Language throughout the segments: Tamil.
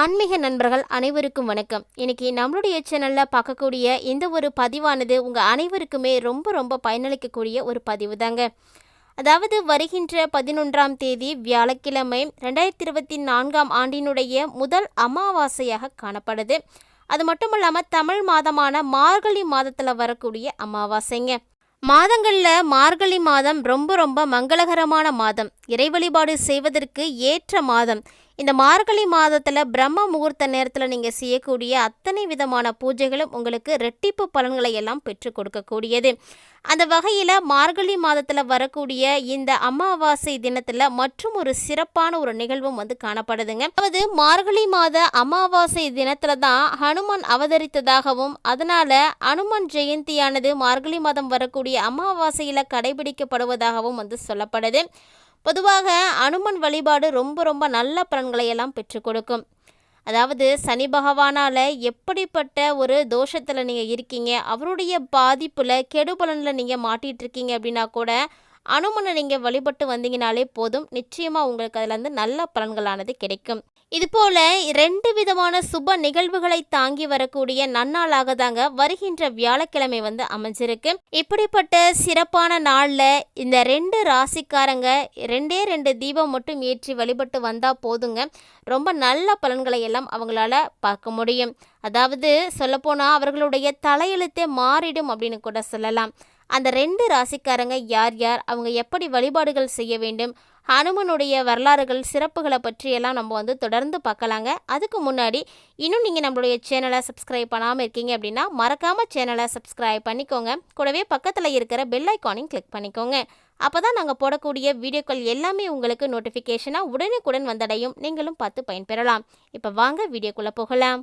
ஆன்மீக நண்பர்கள் அனைவருக்கும் வணக்கம். இன்னைக்கு நம்மளுடைய சேனலில் பார்க்கக்கூடிய இந்த ஒரு பதிவானது உங்கள் அனைவருக்குமே ரொம்ப ரொம்ப பயனளிக்கக்கூடிய ஒரு பதிவு தாங்க அதாவது வருகின்ற பதினொன்றாம் தேதி வியாழக்கிழமை ரெண்டாயிரத்தி இருபத்தி நான்காம் ஆண்டினுடைய முதல் அமாவாசையாக காணப்படுது. அது மட்டும் இல்லாமல் தமிழ் மாதமான மார்கழி மாதத்தில் வரக்கூடிய அமாவாசைங்க. மாதங்களில் மார்கழி மாதம் ரொம்ப ரொம்ப மங்களகரமான மாதம். இறை வழிபாடு செய்வதற்கு ஏற்ற மாதம். இந்த மார்கழி மாதத்தில் பிரம்ம முகூர்த்த நேரத்தில் நீங்கள் செய்யக்கூடிய அத்தனை விதமான பூஜைகளும் உங்களுக்கு ரெட்டிப்பு பலன்களை எல்லாம் பெற்றுக் கொடுக்கக்கூடியது. அந்த வகையில் மார்கழி மாதத்தில் வரக்கூடிய இந்த அமாவாசை தினத்தில் மற்றும் ஒரு சிறப்பான ஒரு நிகழ்வும் வந்து காணப்படுதுங்க. அதாவது மார்கழி மாத அமாவாசை தினத்தில் தான் ஹனுமன் அவதரித்ததாகவும் அதனால் அனுமன் ஜெயந்தியானது மார்கழி மாதம் வரக்கூடிய அமாவாசையில் கடைபிடிக்கப்படுவதாகவும் வந்து சொல்லப்படுது. பொதுவாக அனுமன் வழிபாடு ரொம்ப ரொம்ப நல்ல பலன்களை எல்லாம் பெற்றுக் கொடுக்கும். அதாவது சனி பகவானால் எப்படிப்பட்ட ஒரு தோஷத்தில் நீங்கள் இருக்கீங்க அவருடைய பாதிப்பில் கெடுபலனில் நீங்கள் மாட்டிகிட்டு இருக்கீங்க அப்படின்னா கூட அனுமனை நீங்கள் வழிபட்டு வந்தீங்கனாலே போதும். நிச்சயமாக உங்களுக்கு அதுலேருந்து நல்ல பலன்களானது கிடைக்கும். இதுபோல ரெண்டு விதமான சுப நிகழ்வுகளை தாங்கி வரக்கூடிய நன்னாளாக தாங்க வருகின்ற வியாழக்கிழமை வந்து அமைஞ்சிருக்கு. இப்படிப்பட்ட சிறப்பான நாளில் இந்த ரெண்டு ராசிக்காரங்க ரெண்டே ரெண்டு தீபம் மட்டும் ஏற்றி வழிபட்டு வந்தால் போதுங்க. ரொம்ப நல்ல பலன்களை எல்லாம் அவங்களால பார்க்க முடியும். அதாவது சொல்லப்போனால் அவர்களுடைய தலையெழுத்தே மாறிடும் அப்படின்னு கூட சொல்லலாம். அந்த ரெண்டு ராசிக்காரங்க யார் யார்? அவங்க எப்படி வழிபாடுகள் செய்ய வேண்டும்? ஹனுமனுடைய வரலாறுகள் சிறப்புகளை பற்றியெல்லாம் நம்ம வந்து தொடர்ந்து பார்க்கலாங்க. அதுக்கு முன்னாடி இன்னும் நீங்கள் நம்மளுடைய சேனலை சப்ஸ்கிரைப் பண்ணாமல் இருக்கீங்க அப்படின்னா மறக்காமல் சேனலை சப்ஸ்கிரைப் பண்ணிக்கோங்க. கூடவே பக்கத்தில் இருக்கிற பெல் ஐக்கானையும் கிளிக் பண்ணிக்கோங்க. அப்போ தான் நாங்கள் போடக்கூடிய வீடியோக்கள் எல்லாமே உங்களுக்கு நோட்டிஃபிகேஷனாக உடனுக்குடன் வந்தடையும். நீங்களும் பார்த்து பயன்பெறலாம். இப்போ வாங்க வீடியோக்குள்ளே போகலாம்.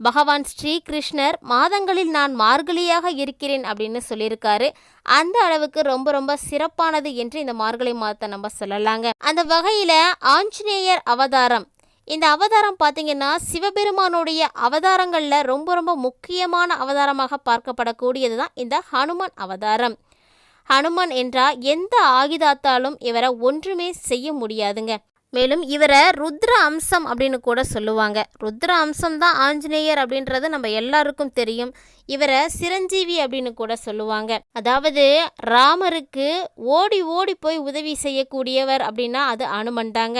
பகவான் ஸ்ரீகிருஷ்ணர் மாதங்களில் நான் மார்கழியாக இருக்கிறேன் அப்படின்னு சொல்லியிருக்காரு. அந்த அளவுக்கு ரொம்ப ரொம்ப சிறப்பானது என்று இந்த மார்கழி மாதத்தை நம்ம சொல்லலாங்க. அந்த வகையில் ஆஞ்சநேயர் அவதாரம். இந்த அவதாரம் பார்த்தீங்கன்னா சிவபெருமானுடைய அவதாரங்களில் ரொம்ப ரொம்ப முக்கியமான அவதாரமாக பார்க்கப்படக்கூடியது தான் இந்த ஹனுமான் அவதாரம். ஹனுமான் என்றால் எந்த ஆயுதத்தாலும் இவரை ஒன்றுமே செய்ய முடியாதுங்க. மேலும் இவரை ருத்ர அம்சம் அப்படின்னு கூட சொல்லுவாங்க. ருத்ர அம்சம் தான் ஆஞ்சநேயர் அப்படின்றது நம்ம எல்லாருக்கும் தெரியும். இவரை சிரஞ்சீவி அப்படின்னு கூட சொல்லுவாங்க. அதாவது ராமருக்கு ஓடி ஓடி போய் உதவி செய்யக்கூடியவர் அப்படின்னா அது அனுமன் தாங்க.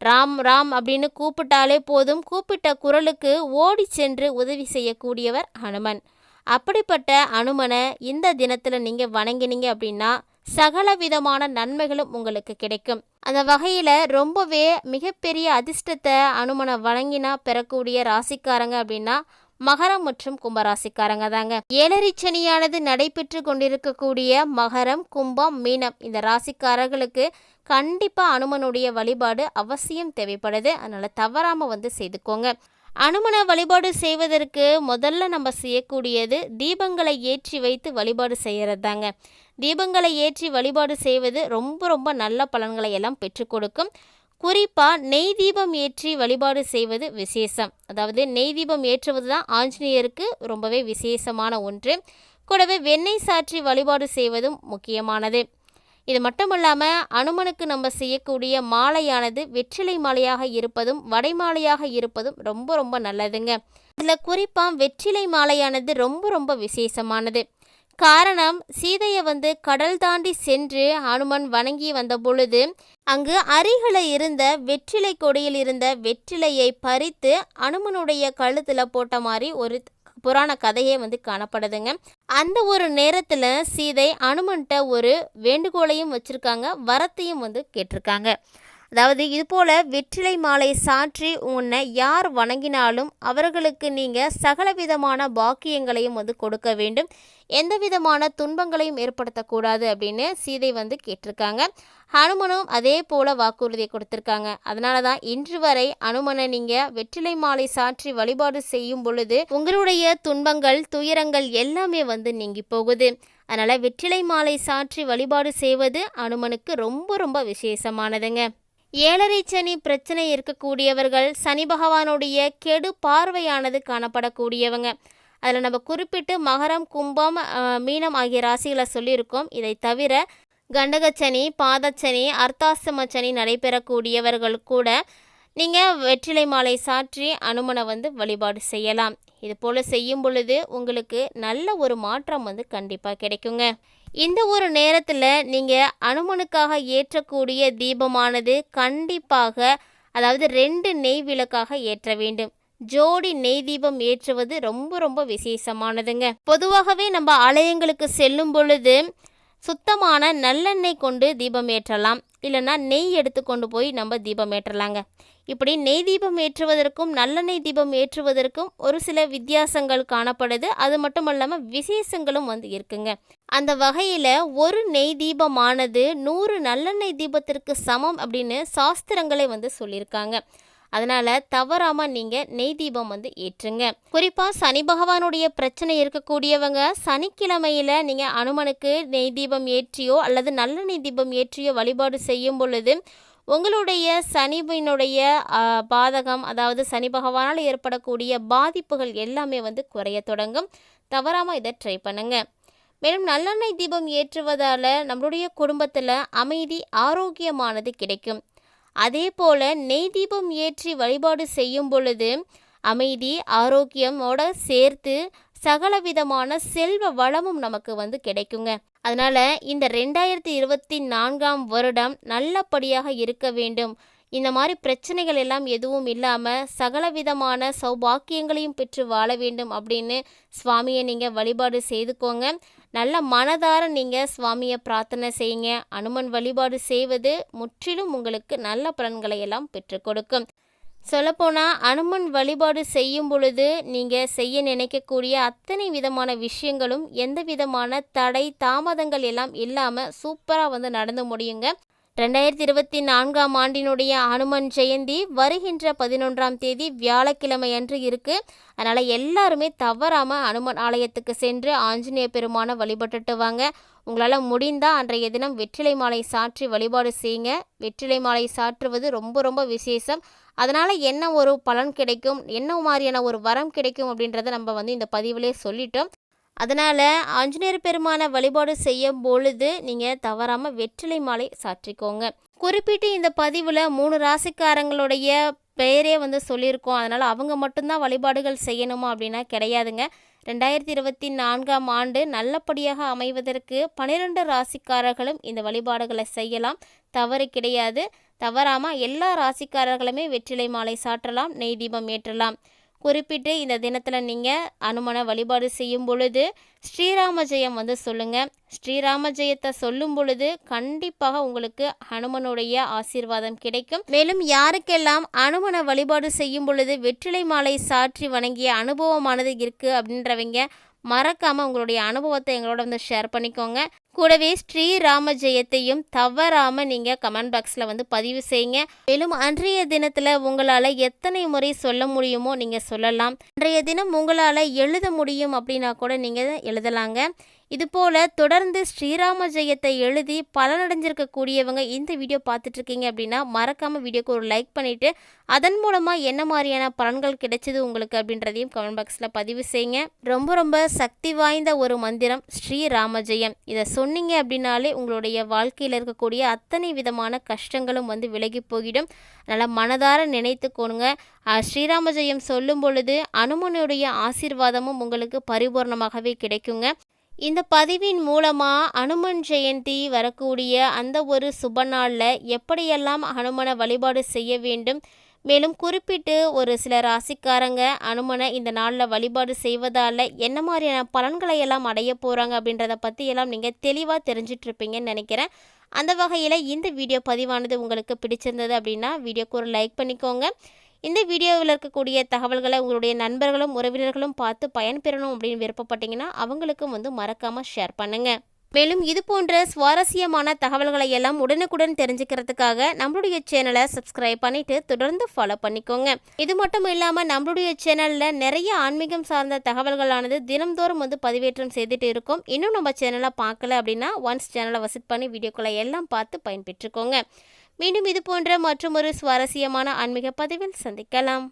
ராம் ராம் அப்படின்னு கூப்பிட்டாலே போதும். கூப்பிட்ட குரலுக்கு ஓடி சென்று உதவி செய்யக்கூடியவர் ஹனுமன் அப்படிப்பட்ட அனுமனை இந்த தினத்தில் நீங்கள் வணங்கினீங்க அப்படின்னா சகல விதமான நன்மைகளும் உங்களுக்கு கிடைக்கும். அந்த வகையில் ரொம்பவே மிகப்பெரிய அதிர்ஷ்டத்தை அனுமனை வழங்கினா பெறக்கூடிய ராசிக்காரங்க அப்படின்னா மகரம் மற்றும் கும்பராசிக்காரங்க தாங்க. ஏழரை சனியானது நடைபெற்று கொண்டிருக்கக்கூடிய மகரம் கும்பம் மீனம் இந்த ராசிக்காரர்களுக்கு கண்டிப்பாக அனுமனுடைய வழிபாடு அவசியம் தேவைப்படுது. அதனால் தவறாமல் வந்து செய்துக்கோங்க. அனுமனை வழிபாடு செய்வதற்கு முதல்ல நம்ம செய்யக்கூடியது தீபங்களை ஏற்றி வைத்து வழிபாடு செய்கிறது தாங்க தீபங்களை ஏற்றி வழிபாடு செய்வது ரொம்ப ரொம்ப நல்ல பலன்களை எல்லாம் பெற்றுக் கொடுக்கும். குறிப்பாக நெய் தீபம் ஏற்றி வழிபாடு செய்வது விசேஷம். அதாவது நெய் தீபம் ஏற்றுவது தான் ஆஞ்சநேயருக்கு ரொம்பவே விசேஷமான ஒன்று. கூடவே வெண்ணெய் சாற்றி வழிபாடு செய்வதும் முக்கியமானது. இது மட்டும் இல்லாமல் அனுமனுக்கு நம்ம செய்யக்கூடிய மாலையானது வெற்றிலை மாலையாக இருப்பதும் வடை மாலையாக இருப்பதும் ரொம்ப ரொம்ப நல்லதுங்க. இதில் குறிப்பாக வெற்றிலை மாலையானது ரொம்ப ரொம்ப விசேஷமானது. காரணம் சீதையை வந்து கடல் தாண்டி சென்று அனுமன் வணங்கி வந்த பொழுது அங்கு அருகில் இருந்த வெற்றிலை கொடியில் இருந்த வெற்றிலையை பறித்து அனுமனுடைய கழுத்தில் போட்ட மாதிரி ஒரு புராண கதையே வந்து காணப்படுதுங்க. அந்த ஒரு நேரத்தில் சீதை அனுமன்ட்ட ஒரு வேண்டுகோளையும் வச்சுருக்காங்க வரத்தையும் வந்து கேட்டிருக்காங்க. அதாவது இது போல் வெற்றிலை மாலை சாற்றி உன்னை யார் வணங்கினாலும் அவர்களுக்கு நீங்கள் சகலவிதமான பாக்கியங்களையும் வந்து கொடுக்க வேண்டும். எந்த விதமான துன்பங்களையும் ஏற்படுத்தக்கூடாது அப்படின்னு சீதை வந்து கேட்டிருக்காங்க. ஹனுமனும் அதே போல் வாக்குறுதியை கொடுத்துருக்காங்க. அதனால தான் இன்று வரை அனுமனை நீங்கள் வெற்றிலை மாலை சாற்றி வழிபாடு செய்யும் பொழுது உங்களுடைய துன்பங்கள் துயரங்கள் எல்லாமே வந்து நீங்கி போகுது. அதனால் வெற்றிலை மாலை சாற்றி வழிபாடு செய்வது அனுமனுக்கு ரொம்ப ரொம்ப விசேஷமானதுங்க. ஏழரை சனி பிரச்சனை இருக்கக்கூடியவர்கள் சனி பகவானுடைய கெடு பார்வையானது காணப்படக்கூடியவங்க. அதில் நம்ம குறிப்பிட்டு மகரம் கும்பம் மீனம் ஆகிய ராசிகளை சொல்லியிருக்கோம். இதை தவிர கண்டகச்சனி பாதச்சனி அர்த்தாசிரம சனி நடைபெறக்கூடியவர்கள் கூட நீங்கள் வெற்றிலை மாலை சாற்றி அனுமனை வந்து வழிபாடு செய்யலாம். இது போல் செய்யும் பொழுது உங்களுக்கு நல்ல ஒரு மாற்றம் வந்து கண்டிப்பாக கிடைக்குங்க. இந்த ஒரு நேரத்தில் நீங்கள் அனுமனுக்காக ஏற்றக்கூடிய தீபமானது கண்டிப்பாக அதாவது ரெண்டு நெய் விளக்காக ஏற்ற வேண்டும். ஜோடி நெய் தீபம் ஏற்றுவது ரொம்ப ரொம்ப விசேஷமானதுங்க. பொதுவாகவே நம்ம ஆலயங்களுக்கு செல்லும் பொழுது சுத்தமான நல்லெண்ணெய் கொண்டு தீபம் ஏற்றலாம். இல்லைன்னா நெய் எடுத்து கொண்டு போய் நம்ம தீபம் ஏற்றலாங்க. இப்படி நெய் தீபம் ஏற்றுவதற்கும் நல்லெண்ணெய் தீபம் ஏற்றுவதற்கும் ஒரு சில வித்தியாசங்கள் காணப்படுது. அது மட்டும் இல்லாமல் விசேஷங்களும் வந்து இருக்குங்க. அந்த வகையில் ஒரு நெய் தீபமானது நூறு நல்லெண்ணெய் தீபத்திற்கு சமம் அப்படின்னு சாஸ்திரங்களே வந்து சொல்லியிருக்காங்க. அதனால் தவறாமல் நீங்கள் நெய் தீபம் வந்து ஏற்றுங்க. குறிப்பாக சனி பகவானுடைய பிரச்சனை இருக்கக்கூடியவங்க சனிக்கிழமையில் நீங்கள் அனுமனுக்கு நெய் தீபம் ஏற்றியோ அல்லது நல்லெண்ணெய் தீபம் ஏற்றியோ வழிபாடு செய்யும் பொழுது உங்களுடைய சனிவினுடைய பாதகம் அதாவது சனி பகவானால் ஏற்படக்கூடிய பாதிப்புகள் எல்லாமே வந்து குறைய தொடங்கும். தவறாமல் இதை ட்ரை பண்ணுங்க. மேலும் நல்லெண்ணெய் தீபம் ஏற்றுவதால் நம்மளுடைய குடும்பத்தில் அமைதி ஆரோக்கியமானது கிடைக்கும். அதே போல் நெய் தீபம் ஏற்றி வழிபாடு செய்யும் பொழுது அமைதி ஆரோக்கியமோட சேர்த்து சகலவிதமான செல்வ வளமும் நமக்கு வந்து கிடைக்குங்க. அதனால் இந்த ரெண்டாயிரத்தி இருபத்தி நான்காம் வருடம் நல்லபடியாக இருக்க வேண்டும். இந்த மாதிரி பிரச்சனைகள் எல்லாம் எதுவும் இல்லாமல் சகலவிதமான சௌபாக்கியங்களையும் பெற்று வாழ வேண்டும் அப்படின்னு சுவாமியை நீங்கள் வழிபாடு செய்துக்கோங்க. நல்ல மனதார நீங்கள் சுவாமியை பிரார்த்தனை செய்யுங்க. அனுமன் வழிபாடு செய்வது முற்றிலும் உங்களுக்கு நல்ல பலன்களை எல்லாம் பெற்றுக் கொடுக்கும். சொல்லப்போனால் அனுமன் வழிபாடு செய்யும் பொழுது நீங்கள் செய்ய நினைக்கக்கூடிய அத்தனை விதமான விஷயங்களும் எந்த விதமான தடை தாமதங்கள் எல்லாம் இல்லாமல் சூப்பராக வந்து நடந்து முடியுங்க. ரெண்டாயிரத்தி இருபத்தி நான்காம் ஆண்டினுடைய அனுமன் ஜெயந்தி வருகின்ற பதினொன்றாம் தேதி வியாழக்கிழமை அன்று இருக்குது அதனால் எல்லாருமே தவறாமல் அனுமன் ஆலயத்துக்கு சென்று ஆஞ்சநேய பெருமானை வழிபட்டுட்டு வாங்க உங்களால் முடிந்தால் அன்றைய தினம் வெற்றிலை மாலை சாற்றி வழிபாடு செய்யுங்க. வெற்றிலை மாலை சாற்றுவது ரொம்ப ரொம்ப விசேஷம். அதனால் என்ன ஒரு பலன் கிடைக்கும்? என்ன மாதிரியான ஒரு வரம் கிடைக்கும் அப்படின்றத நம்ம வந்து இந்த பதிவிலே சொல்லிட்டோம். அதனால் ஆஞ்சநேயர் பெருமானை வழிபாடு செய்யும் பொழுது நீங்கள் தவறாமல் வெற்றிலை மாலை சாற்றிக்கோங்க. குறிப்பிட்டு இந்த பதிவில் மூணு ராசிக்காரங்களுடைய பெயரே வந்து சொல்லியிருக்கோம். அதனால் அவங்க மட்டும்தான் வழிபாடுகள் செய்யணுமா அப்படின்னா கிடையாதுங்க. ரெண்டாயிரத்தி இருபத்தி நான்காம் ஆண்டு நல்லபடியாக அமைவதற்கு பன்னிரெண்டு ராசிக்காரர்களும் இந்த வழிபாடுகளை செய்யலாம். தவறு கிடையாது. தவறாமல் எல்லா ராசிக்காரர்களுமே வெற்றிலை மாலை சாற்றலாம் நெய் தீபம் ஏற்றலாம். குறிப்பிட்டு இந்த தினத்தில் நீங்கள் அனுமனை வழிபாடு செய்யும் பொழுது ஸ்ரீராம ஜெயம் வந்து சொல்லுங்கள் ஸ்ரீராம ஜெயத்தை சொல்லும் பொழுது கண்டிப்பாக உங்களுக்கு ஹனுமனுடைய ஆசீர்வாதம் கிடைக்கும். மேலும் யாருக்கெல்லாம் அனுமனை வழிபாடு செய்யும் பொழுது வெற்றிலை மாலை சாற்றி வணங்கிய அனுபவமானது இருக்குது அப்படின்றவங்க மறக்காமல் உங்களுடைய அனுபவத்தை எங்களோட வந்து ஷேர் பண்ணிக்கோங்க. கூடவே ஸ்ரீராம ஜெயத்தையும் தவறாமல் நீங்கள் கமெண்ட் பாக்ஸில் வந்து பதிவு செய்யுங்க. மேலும் அன்றைய தினத்தில் உங்களால் எத்தனை முறை சொல்ல முடியுமோ நீங்கள் சொல்லலாம். அன்றைய தினம் உங்களால் எழுத முடியும் அப்படின்னா கூட நீங்கள் எழுதலாங்க. இதுபோல் தொடர்ந்து ஸ்ரீராம ஜெயத்தை எழுதி பலனடைஞ்சிருக்கக்கூடியவங்க இந்த வீடியோ பார்த்துட்ருக்கீங்க அப்படின்னா மறக்காமல் வீடியோக்கு ஒரு லைக் பண்ணிவிட்டு அதன் மூலமாக என்ன மாதிரியான பலன்கள் கிடைச்சிது உங்களுக்கு அப்படின்றதையும் கமெண்ட் பாக்ஸில் பதிவு செய்யுங்க. ரொம்ப ரொம்ப சக்தி வாய்ந்த ஒரு மந்திரம் ஸ்ரீராம ஜெயம். இதை சொன்னீங்க அப்படின்னாலே உங்களுடைய வாழ்க்கையில் இருக்கக்கூடிய அத்தனை விதமான கஷ்டங்களும் வந்து விலகி போயிடும் அதனால் மனதார நினைத்துக்கோணுங்க அஹ், ஸ்ரீராம ஜெயம் சொல்லும் பொழுது அனுமனுடைய ஆசீர்வாதமும் உங்களுக்கு பரிபூர்ணமாகவே கிடைக்குங்க. இந்த பதிவின் மூலமாக அனுமன் ஜெயந்தி வரக்கூடிய அந்த ஒரு சுப நாளில் எப்படியெல்லாம் அனுமனை வழிபாடு செய்ய வேண்டும்? மேலும் குறிப்பிட்டு ஒரு சில ராசிக்காரங்க அனுமனை இந்த நாளில் வழிபாடு செய்வதால் என்ன மாதிரியான பலன்களை எல்லாம் அடைய போகிறாங்க அப்படின்றத பற்றி எல்லாம் நீங்கள் தெளிவாக தெரிஞ்சிட்ருப்பீங்கன்னு நினைக்கிறேன். அந்த வகையில் இந்த வீடியோ பதிவானது உங்களுக்கு பிடிச்சிருந்தது அப்படின்னா வீடியோக்கு ஒரு லைக் பண்ணிக்கோங்க. இந்த வீடியோவில் இருக்கக்கூடிய தகவல்களை உங்களுடைய நண்பர்களும் உறவினர்களும் பார்த்து பயன்பெறணும் அப்படின்னு விருப்பப்பட்டீங்கன்னா அவங்களுக்கும் வந்து மறக்காமல் ஷேர் பண்ணுங்கள் மேலும் இது போன்ற சுவாரஸ்யமான தகவல்களை எல்லாம் உடனுக்குடன் தெரிஞ்சுக்கிறதுக்காக நம்மளுடைய சேனலை சப்ஸ்கிரைப் பண்ணிட்டு தொடர்ந்து ஃபாலோ பண்ணிக்கோங்க. இது மட்டும் இல்லாமல் நம்மளுடைய சேனலில் நிறைய ஆன்மீகம் சார்ந்த தகவல்களானது தினம்தோறும் வந்து பதிவேற்றம் செய்துட்டு இருக்கோம். இன்னும் நம்ம சேனலை பார்க்கல அப்படின்னா ஒன்ஸ் சேனலை விசிட் பண்ணி வீடியோக்களை எல்லாம் பார்த்து பயன்பெற்றுக்கோங்க. மீண்டும் இது போன்ற மற்றும் ஒரு சுவாரஸ்யமான ஆன்மீக பதிவில் சந்திக்கலாம்.